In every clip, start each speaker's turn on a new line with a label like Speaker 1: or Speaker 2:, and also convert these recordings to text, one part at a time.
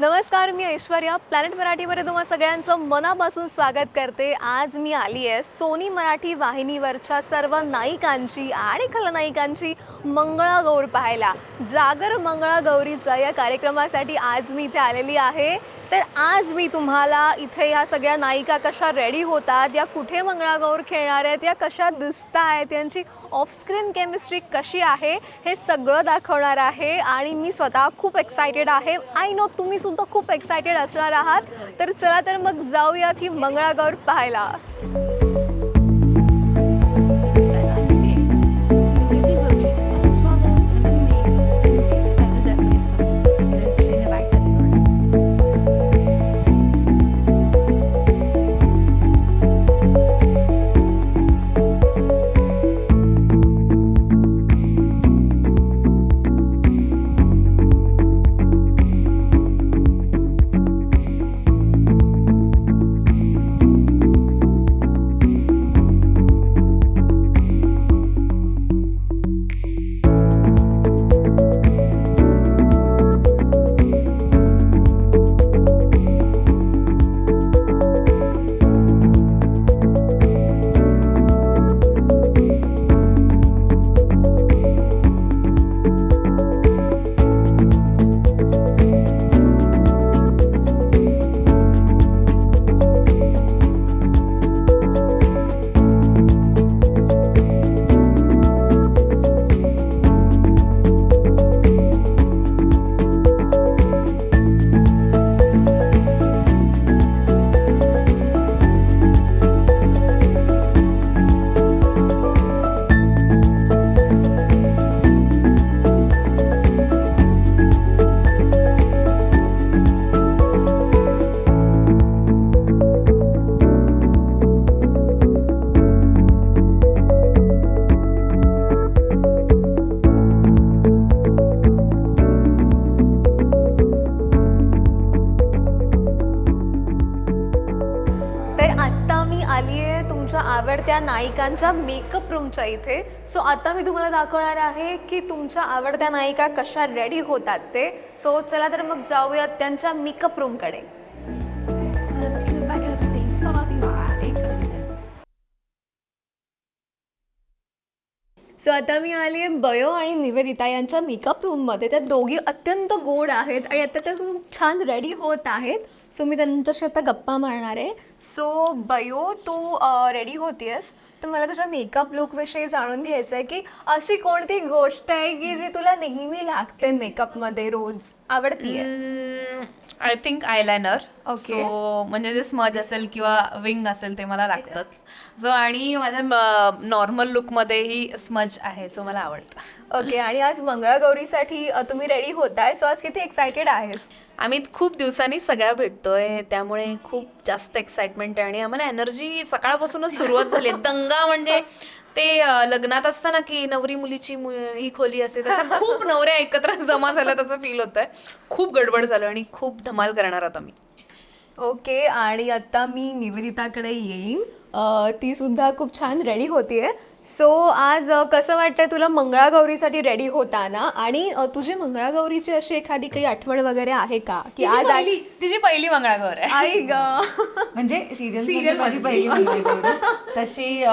Speaker 1: नमस्कार मी ऐश्वर्या. प्लॅनेट मराठीमध्ये तुम्हा सगळ्यांचं मनापासून स्वागत करते. आज मी आली आहे सोनी मराठी वाहिनीवरच्या सर्व नायिकांची आणि खलनायिकांची मंगळागौर पाहायला. जागर मंगळागौरीचा या कार्यक्रमासाठी आज मी इथे आलेली आहे. तर आज मी तुम्हाला इथे या सगळ्या नायिका कशा रेडी होतात या कुठे मंगळागौर खेळणार आहेत या कशा दिसत आहेत यांची ऑफस्क्रीन केमिस्ट्री कशी आहे हे सगळं दाखवणार आहे. आणि मी स्वतः खूप एक्सायटेड आहे. आय नो तुम्ही सुद्धा खूप एक्सायटेड असणार आहात. तर चला तर मग जाऊयात ही मंगळागौर पाहायला. आली आहे तुमच्या आवडत्या नायिकांच्या मेकअप रूमच्या इथे. सो आता मी तुम्हाला दाखवणार आहे की तुमच्या आवडत्या नायिका कशा रेडी होतात ते. सो चला तर मग जाऊयात त्यांच्या मेकअप रूमकडे सो आता मी आली आहे बयो आणि निवेदिता यांच्या मेकअप रूममध्ये त्या दोघी अत्यंत गोड आहेत आणि आता त्या खूप छान रेडी होत आहेत. सो मी त्यांच्याशी आता गप्पा मारणार आहे. सो बयो तू रेडी होतीयस? तर मला तुझ्या मेकअप लुकविषयी जाणून घ्यायचं आहे की अशी कोणती गोष्ट आहे की जी तुला नेहमी लागते मेकअपमध्ये रोज? आवडतीये?
Speaker 2: I think eyeliner
Speaker 1: Okay.
Speaker 2: So म्हणजे जे स्मज असेल किंवा विंग असेल ते मला लागतंच. सो आणि माझ्या नॉर्मल लुकमध्येही स्मज आहे सो मला आवडतं.
Speaker 1: ओके आणि आज मंगळागौरीसाठी तुम्ही रेडी होताय? सो आज किती एक्सायटेड आहेस?
Speaker 2: आम्ही खूप दिवसांनी सगळ्या भेटतोय त्यामुळे खूप जास्त एक्साइटमेंट आहे आणि आम्हाला एनर्जी सकाळपासूनच सुरुवात झाली आहे. दंगा म्हणजे ते लग्नात असताना की नवरी मुलीची मु- ही खोली असते तशा खूप नवऱ्या एकत्र जमा झाल्या तसं फील होत आहे खूप गडबड झालं आणि खूप धमाल करणार आहोत आम्ही.
Speaker 1: ओके आणि आता मी निवेदिताकडे येईन. ती सुद्धा खूप छान रेडी होतीये. सो आज कसं वाटतंय तुला मंगळागौरीसाठी रेडी होताना? आणि तुझी मंगळागौरीची अशी एखादी काही आठवण वगैरे आहे का? की आज
Speaker 2: पहिली तिची पहिली मंगळागौर आहे.
Speaker 1: आई ग.
Speaker 3: म्हणजे सिरियल
Speaker 2: Serial
Speaker 3: माझी पहिली मंगळागौर. तशी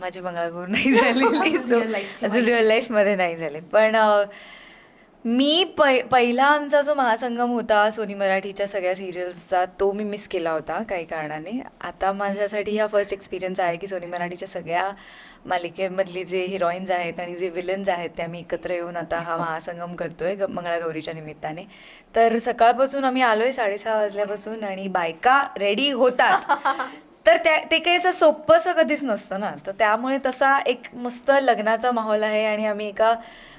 Speaker 3: माझी मंगळागौर नाही झालेली. अजून रिअल लाईफमध्ये नाही झाले. पण मी पै पहिला आमचा जो महासंगम होता सोनी मराठीच्या सगळ्या सिरियल्सचा तो मी मिस केला होता काही कारणाने. आता माझ्यासाठी हा फर्स्ट एक्सपिरियन्स आहे की सोनी मराठीच्या सगळ्या मालिकेमधली जे हिरोईन्स आहेत आणि जे विलन्स आहेत ते आम्ही एकत्र येऊन आता हा महासंगम करतोय ग- मंगळागौरीच्या निमित्ताने. तर सकाळपासून आम्ही आलोय साडेसहा वाजल्यापासून आणि बायका रेडी होतात. तर त्या ते काही असं सोपंसं कधीच नसतं ना. तर त्यामुळे तसा एक मस्त लग्नाचा माहोल आहे आणि आम्ही एका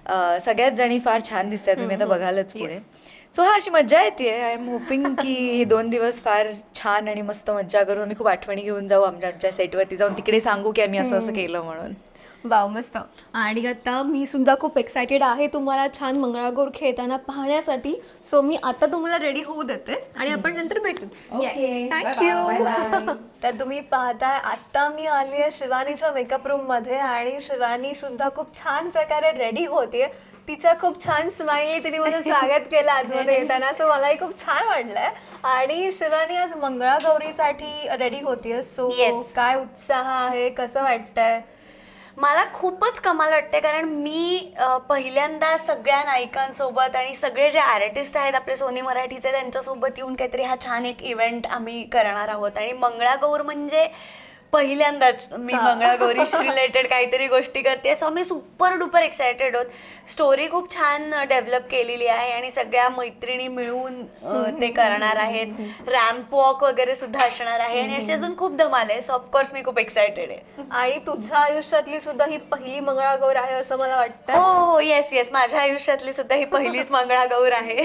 Speaker 3: अं, सगळ्याच जणी फार छान दिसतात तुम्ही आता बघालच पुढे. सो हा अशी मजा येते. आय एम होपिंग की हे दोन दिवस फार छान आणि मस्त मज्जा करून आम्ही खूप आठवणी घेऊन जाऊ आमच्या आमच्या सेटवरती जाऊन तिकडे सांगू की आम्ही असं असं केलं म्हणून.
Speaker 1: वाव मस्त. आणि आता मी सुद्धा खूप एक्सायटेड आहे तुम्हाला छान मंगळागौर खेळताना पाहण्यासाठी. सो मी आता तुम्हाला रेडी होऊ देते आणि आपण नंतर भेटूच थँक्यू तर तुम्ही पाहताय आता मी आली आहे शिवानीच्या मेकअप रूममध्ये आणि शिवानी सुद्धा खूप छान प्रकारे रेडी होते. तिच्या खूप छान स्माईल तिने माझं स्वागत केलं आतमध्ये येताना. सो मलाही खूप छान वाटलंय. आणि शिवानी आज मंगळागौरीसाठी रेडी होतीये. सो. काय उत्साह आहे? कसं वाटतंय?
Speaker 4: मला खूपच कमाल वाटते कारण मी पहिल्यांदा सगळ्या नायिकांसोबत आणि सगळे जे आर्टिस्ट आहेत आपले सोनी मराठीचे त्यांच्यासोबत येऊन काहीतरी हा छान एक इव्हेंट आम्ही करणार आहोत. आणि मंगळागौर म्हणजे पहिल्यांदाच मी मंगळागौरीशी रिलेटेड काहीतरी गोष्टी करते. सो आम्ही सुपर डुपर एक्सायटेड आहोत स्टोरी खूप छान डेव्हलप केलेली आहे आणि सगळ्या मैत्रिणी मिळून ते करणार आहेत. रॅम्प वॉक वगैरे सुद्धा असणार आहे आणि अशी अजून खूप धमाल आहे. सो ऑफकोर्स मी खूप एक्सायटेड आहे.
Speaker 1: आणि तुझ्या आयुष्यातली सुद्धा ही पहिली मंगळागौर आहे असं मला
Speaker 4: हो
Speaker 1: वाटतं
Speaker 4: हो. येस येस माझ्या आयुष्यातली सुद्धा ही पहिलीच मंगळागौर आहे.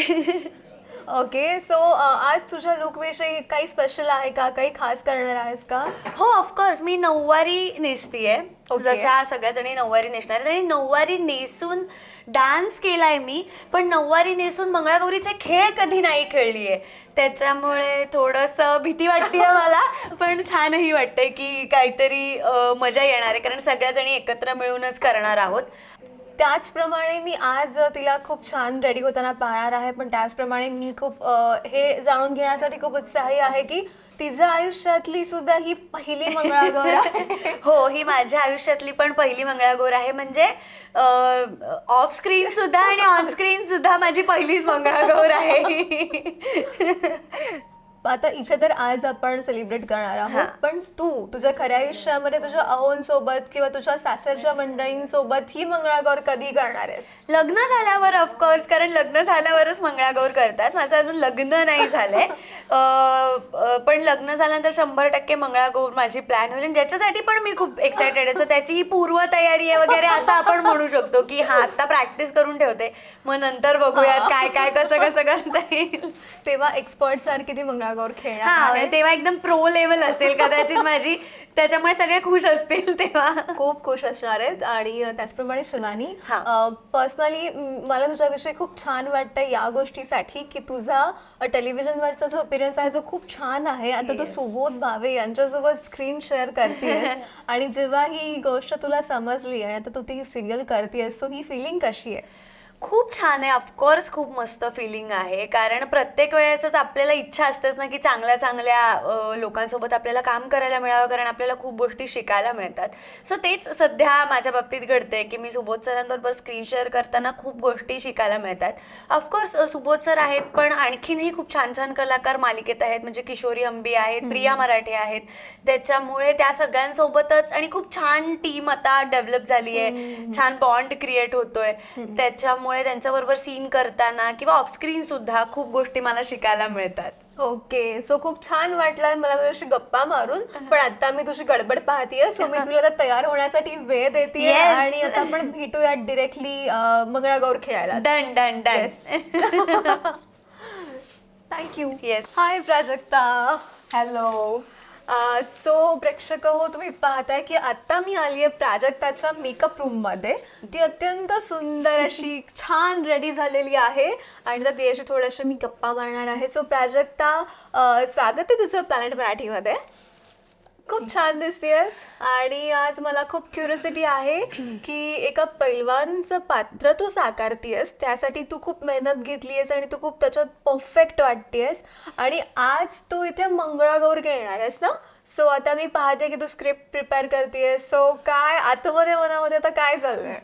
Speaker 1: ओके सो आज तुझ्या लुक विषयी काही स्पेशल आहे का? काही खास करणार आहेस का?
Speaker 4: हो ऑफकोर्स मी नऊवारी नेसतीये.
Speaker 1: Okay.
Speaker 4: जशा सगळ्या जणी नऊवारी नेसणार आहेत. आणि नऊवारी नेसून डान्स केलाय मी पण नऊवारी नेसून मंगळागौरीचे खेळ कधी नाही खेळलीये. त्याच्यामुळे थोडस भीती वाटते मला पण छानही वाटतंय की काहीतरी अं, मजा येणार आहे. कारण सगळ्या जणी एकत्र मिळूनच करणार आहोत.
Speaker 1: त्याचप्रमाणे मी आज तिला खूप छान रेडी होताना पाहणार आहे. पण त्याचप्रमाणे मी खूप अ, हे जाणून घेण्यासाठी खूप उत्साही आहे की तिच्या आयुष्यातली सुद्धा ही पहिली मंगळागौर आहे.
Speaker 4: हो ही माझ्या आयुष्यातली पण पहिली मंगळागौर आहे. म्हणजे ऑफ स्क्रीन सुद्धा आणि ऑन स्क्रीन सुद्धा माझी पहिलीच मंगळागौर आहे.
Speaker 1: आता इथे तर आज आपण सेलिब्रेट करणार आहोत. पण तू तुझ्या खऱ्या आयुष्यामध्ये तुझ्या अहोंसोबत किंवा तुझ्या सासरच्या मंडळींसोबत ही मंगळागौर कधी करणार आहेस?
Speaker 4: लग्न झाल्यावर ऑफकोर्स कारण लग्न झाल्यावरच मंगळागौर करतात. माझं अजून लग्न नाही झालंय. पण लग्न झाल्यानंतर शंभर टक्के मंगळागौर माझी प्लॅन होईल. ज्याच्यासाठी पण मी खूप एक्सायटेड आहे. सो त्याची ही पूर्व तयारी आहे वगैरे असं आपण म्हणू शकतो की हा आता प्रॅक्टिस करून ठेवते. मग नंतर बघूयात काय काय कसं कसं करता येईल.
Speaker 1: तेव्हा एक्सपर्ट सारखी ती मंगळागौर खेळणार
Speaker 4: हा
Speaker 1: आहे.
Speaker 4: म्हणजे तेव्हा एकदम प्रो लेवल असेल कदाचित माझी. त्याच्यामुळे सगळे खुश असतील तेव्हा.
Speaker 1: खूप खुश असणार आहेत. आणि अ, त्याचप्रमाणे
Speaker 4: हा.
Speaker 1: पर्सनली मला तुझ्याविषयी खूप छान वाटतं या गोष्टीसाठी की तुझा टेलिव्हिजनवरचा जो अपिरियन्स आहे जो खूप छान आहे. आता तू सुबोध भावे यांच्यासोबत स्क्रीन शेअर करतेस आणि जेव्हा ही गोष्ट तुला समजली आणि आता तू ती सिरियल करतेस सो ही फिलिंग कशी आहे?
Speaker 4: खूप छान आहे. ऑफकोर्स खूप मस्त फिलिंग आहे. कारण प्रत्येक वेळेसच आपल्याला इच्छा असतेच ना की चांगल्या चांगल्या लोकांसोबत आपल्याला काम करायला मिळावं कारण आपल्याला खूप गोष्टी शिकायला मिळतात. सो तेच सध्या माझ्या बाबतीत घडते की मी सुबोध सरांबरोबर स्क्रीन शेअर करताना खूप गोष्टी शिकायला मिळतात. ऑफकोर्स सुबोध सर आहेत पण आणखीनही खूप छान छान कलाकार मालिकेत आहेत म्हणजे किशोरी अंबी आहेत प्रिया मराठे आहेत. त्याच्यामुळे त्या सगळ्यांसोबतच आणि खूप छान टीम आता डेव्हलप झाली आहे. छान बॉन्ड क्रिएट होतोय. त्याच्यामुळे त्यांच्याबरोबर सीन करताना किंवा ऑफस्क्रीन सुद्धा खूप गोष्टी मला शिकायला मिळतात.
Speaker 1: ओके सो खूप छान वाटलं. मला तुझ्याशी गप्पा मारून. पण आता मी तुझी गडबड पाहतीये. सो मी तुला आता तयार होण्यासाठी वेळ देते
Speaker 4: Yes.
Speaker 1: आणि आता आपण भेटूया डिरेक्टली मंगळागौर खेळायला.
Speaker 4: Done done done
Speaker 1: thank you
Speaker 4: Yes.
Speaker 1: Hi Prajakta.
Speaker 5: Hello
Speaker 1: so प्रेक्षक हो तुम्ही पाहताय की आता मी आली आहे प्राजक्ताच्या मेकअप रूममध्ये ती अत्यंत सुंदर अशी छान रेडी झालेली आहे. आणि आता तिच्याशी थोडंसं मी गप्पा मारणार आहे. सो प्राजक्ता स्वागत आहे तुझं प्लॅनेट मराठीमध्ये खूप छान दिसतेस आणि आज मला खूप क्युरिसिटी आहे की एका पैलवानचं पात्र तू साकारतीयस त्यासाठी तू खूप मेहनत घेतलीयस आणि तू खूप त्याच्यात परफेक्ट वाटतेस आणि आज तू इथे मंगळागौर घेणार आहेस ना? सो आता मी पाहते की तू स्क्रिप्ट प्रिपेअर करतेस सो काय आतमध्ये मनामध्ये आता काय चाललंय?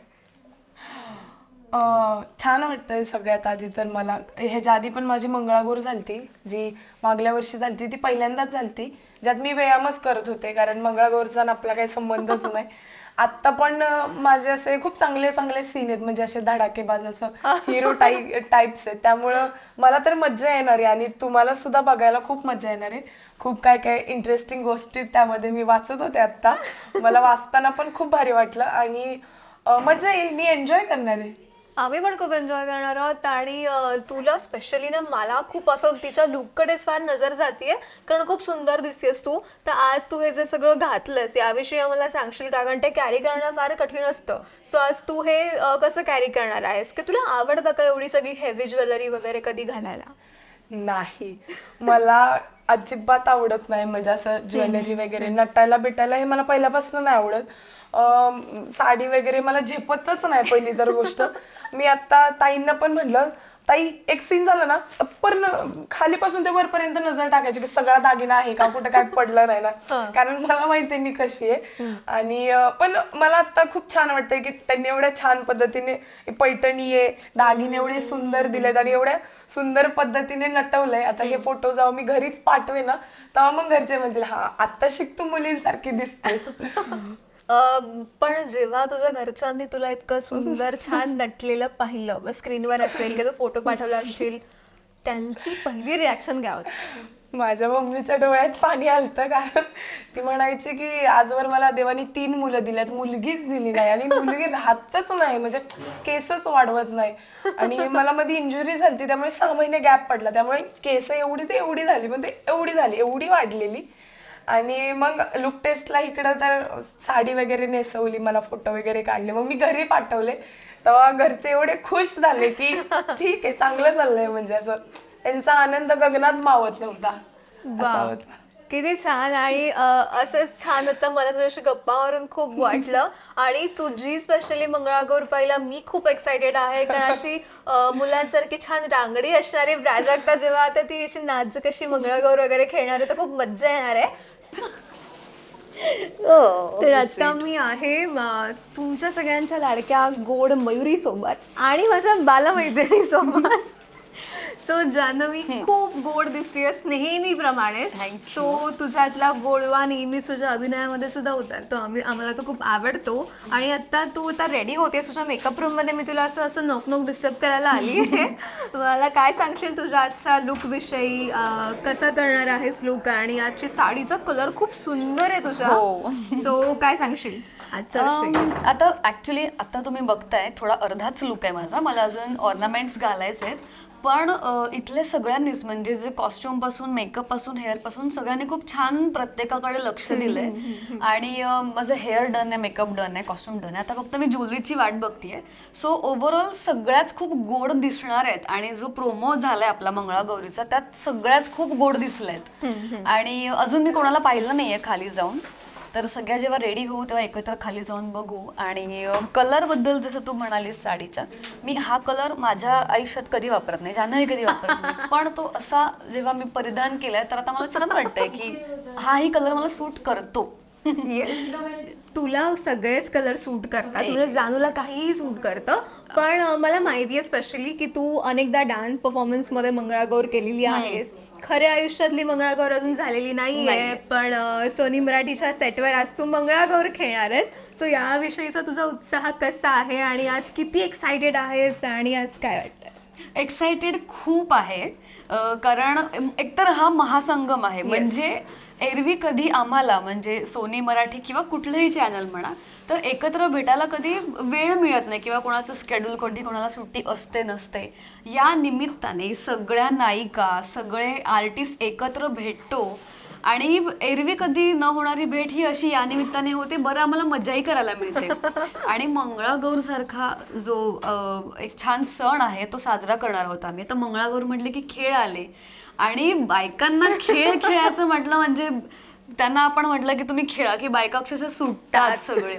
Speaker 5: अं, छान वाटतंय सगळ्यात आधी तर मला. ह्याच्या आधी पण माझी मंगळागौर झालती. जी मागल्या वर्षी झालती ती पहिल्यांदाच झालती. ज्यात मी व्यायामच करत होते कारण मंगळागौरचा आपला काही संबंधच नाही. आत्ता पण माझे असे खूप चांगले चांगले सीन आहेत म्हणजे असे धडाकेबाज असं हिरो टाईप टाईप्स आहेत. त्यामुळं मला तर मज्जा येणार आहे आणि तुम्हाला सुद्धा बघायला खूप मज्जा येणार आहे. खूप काय काय इंटरेस्टिंग गोष्टी त्यामध्ये मी वाचत होते आत्ता. मला वाचताना पण खूप भारी वाटलं आणि अं, मज्जा येईल. मी एन्जॉय करणार आहे.
Speaker 1: आम्ही पण खूप एन्जॉय करणार आहोत आणि तुला स्पेशली ना मला खूप असं तिच्या लुककडेच फार नजर जाते कारण खूप सुंदर दिसतेस तू. तर आज तू हे जे सगळं घातलंस याविषयी आम्हाला सांगशील का? कारण ते कॅरी करणं फार कठीण असतं. सो आज तू हे कसं कॅरी करणार आहेस? की तुला आवडतं का एवढी सगळी हेवी ज्वेलरी वगैरे कधी घालायला?
Speaker 5: नाही. मला अजिबात आवडत नाही. म्हणजे असं ज्वेलरी वगैरे नटायला बिटायला हे मला पहिल्यापासून नाही आवडत. साडी वगैरे मला झेपतच नाही पहिली जर गोष्ट. मी आता ताईंना पण म्हटलं ताई एक सीन झालं ना पण खालीपासून ते वरपर्यंत नजर टाकायची की सगळा दागिना आहे का कुठं काय पडलं नाही ना. कारण मला माहितीये मी कशी आहे. आणि पण मला आता खूप छान वाटतंय की त्यांनी एवढ्या छान पद्धतीने पैठणी आहे दागिने एवढे सुंदर दिलेत आणि एवढ्या सुंदर पद्धतीने नटवलंय. आता हे फोटो जेव्हा मी घरीच पाठवे ना तेव्हा मग घरचे म्हणतील हा आता शिक तू मुलींसारखी दिसतेस.
Speaker 1: अं, पण जेव्हा तुझ्या घरच्यांनी तुला इतकं सुंदर छान नटलेलं पाहिलं स्क्रीनवर असेल किंवा फोटो पाठवला असतील त्यांची पहिली रिॲक्शन काय होती?
Speaker 5: माझ्या मम्मीच्या डोळ्यात पाणी आलतं कारण ती म्हणायची की आजवर मला देवानी तीन मुलं दिल्यात मुलगीच दिली नाही आणि मुलगी राहतच नाही म्हणजे केसच वाढवत नाही. आणि मला मध्ये इंजुरी झाली त्यामुळे सहा महिने गॅप पडला त्यामुळे केस एवढी ते एवढी झाली म्हणजे एवढी झाली एवढी वाढलेली. आणि मग लुक टेस्टला इकडं तर साडी वगैरे नेसवली मला फोटो वगैरे काढले. मग मी घरी पाठवले. तेव्हा घरचे एवढे खुश झाले की ठीक आहे चांगलं चाललंय म्हणजे असं. त्यांचा आनंद गगनात मावत नव्हता. असा होता.
Speaker 1: किती छान. आणि अं, असंच छान होतं मला तुझ्याशी गप्पा मारून खूप वाटलं. आणि तुझी स्पेशली मंगळागौर पाहिला मी खूप एक्सायटेड आहे. कारण अशी अं, मुलांसारखी छान रांगडी असणारी प्राजक्ता जेव्हा आता ती अशी नाच कशी मंगळागौर वगैरे खेळणार आहे तर खूप मज्जा येणार आहे. तर आता मी आहे तुमच्या सगळ्यांच्या लाडक्या गोड मयुरी सोबत आणि माझ्या बालमैत्रिणी सोबत सो जान्हवी खूप गोड दिसतेस नेहमीप्रमाणे सो तुझ्यातला गोडवा नेहमी तुझ्या अभिनयामध्ये सुद्धा उतरतो आम्ही आम्हाला तो खूप आवडतो. आणि आता तू आता रेडी होतेस तुझ्या मेकअप रूममध्ये. मी तुला असं असं नॉक नॉक डिस्टर्ब करायला आली. मला काय सांगशील तुझ्या आजच्या लुक विषयी? कसा करणार आहेस लुक आणि आजची साडीचा कलर खूप सुंदर आहे तुझ्या. सो काय सांगशील?
Speaker 6: आता ऍक्च्युली आता तुम्ही बघताय थोडा अर्धाच लुक आहे माझा. मला अजून ऑर्नामेंट्स घालायचे आहेत पण अ, इथल्या सगळ्यांनीच म्हणजे जे कॉस्ट्युमपासून मेकअपपासून हेअरपासून सगळ्यांनी खूप छान प्रत्येकाकडे लक्ष दिलंय. आणि माझं हेअर डन आहे मेकअप डन आहे कॉस्ट्युम डन आहे. आता फक्त मी ज्वेलरीची वाट बघतीये. सो ओव्हरऑल सगळ्याच खूप गोड दिसणार आहेत. आणि जो प्रोमो झालाय आपला मंगळागौरीचा त्यात सगळ्याच खूप गोड दिसल्यात आणि अजून मी कोणाला पाहिलं नाहीये खाली जाऊन. तर सगळ्या जेव्हा रेडी होऊ तेव्हा एकत्र खाली जाऊन बघू. आणि कलरबद्दल जसं तू म्हणालीस साडीच्या मी हा कलर माझ्या आयुष्यात कधी वापरत नाही जान्हवी कधी वापरत नाही. पण तो असा जेव्हा मी परिधान केलाय तर आता मला छान वाटतंय की हाही कलर मला सूट करतो.
Speaker 1: येस तुला सगळेच कलर सूट करतात. म्हणजे जानूला काहीही सूट करतं. पण मला माहिती आहे स्पेशली की तू अनेकदा डान्स परफॉर्मन्समध्ये मंगळागौर केलेली आहेस. खऱ्या आयुष्यातली मंगळागौर अजून झालेली नाहीये पण अं, सोनी मराठीच्या सेटवर आज तू मंगळागौर खेळणार आहेस सो याविषयीचा तुझा उत्साह कसा आहे? आणि आज किती एक्सायटेड आहेस? आणि आज काय वाटतं?
Speaker 6: एक्साइटेड खूप आहे. अ, कारण एकतर हा महासंगम आहे. म्हणजे एरवी कधी आम्हाला म्हणजे सोनी मराठी किंवा कुठलंही चॅनल म्हणा तर एकत्र भेटायला कधी वेळ मिळत नाही किंवा कोणाचं स्केड्यूल कधी कोणाला सुट्टी असते नसते. या निमित्ताने सगळ्या नायिका सगळे आर्टिस्ट एकत्र भेटतो. आणि एरवी कधी न होणारी भेट ही अशी या निमित्ताने होते बरं आम्हाला मजाही करायला मिळते. आणि मंगळागौर सारखा जो अं, एक छान सण आहे तो साजरा करणार होता आम्ही. तर मंगळागौर म्हटले की खेळ आले. आणि बायकांना खेळ खेळायचं म्हटलं म्हणजे त्यांना आपण म्हटलं की तुम्ही खेळा की बायका अक्षरशः सुटतात सगळे.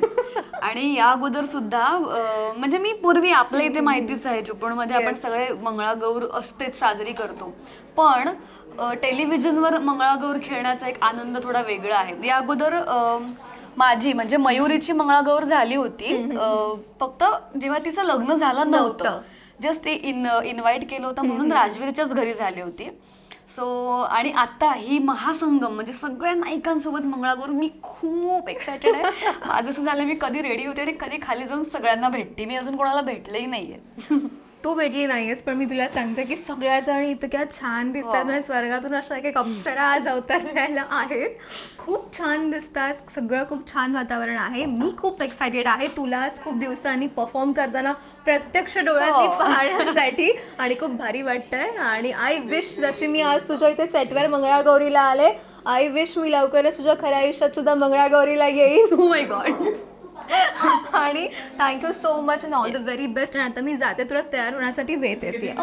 Speaker 6: आणि या अगोदर सुद्धा अं, म्हणजे मी पूर्वी आपल्या इथे माहितीच आहे चिपळूणमध्ये आपण सगळे मंगळागौर असतेच साजरी करतो. पण अ, टेलिव्हिजनवर मंगळागौर खेळण्याचा एक आनंद थोडा वेगळा आहे. या अगोदर अ, माझी म्हणजे मयुरीची मंगळागौर झाली होती. अ, फक्त जेव्हा तिचं लग्न झालं नव्हतं. जस्ट इन इन्व्हाइट केलं होतं म्हणून राजवीरच्याच घरी झाली होती. सो आणि आता ही महासंगम म्हणजे सगळ्या नायिकांसोबत मंगळागौर मी खूप एक्सायटेड आहे. माझं असं झालं मी कधी रेडी होते आणि कधी खाली जाऊन सगळ्यांना भेटते. मी अजून कोणाला भेटलेही नाहीये.
Speaker 1: तू भेटली नाहीयेस पण मी तुला सांगते की सगळ्या जण इतक्या छान दिसतात. म्हणजे स्वर्गातून अशा एक अप्सरा आज अवतरलेल्या आहेत. खूप छान दिसतात. सगळं खूप छान वातावरण आहे. मी खूप एक्सायटेड आहे. तुला आज खूप दिवसांनी परफॉर्म करताना प्रत्यक्ष डोळ्यांनी पाहण्यासाठी आणि खूप भारी वाटतंय. आणि आय विश जशी मी आज तुझ्या इथे सेटवर मंगळागौरीला आले आय विश मी लवकरच तुझ्या खऱ्या आयुष्यात सुद्धा मंगळागौरीला येईन. Oh माय गॉड आणि thank you so much and all the very best आणि आता मी जाते तुला तयार होण्यासाठी वेळ येते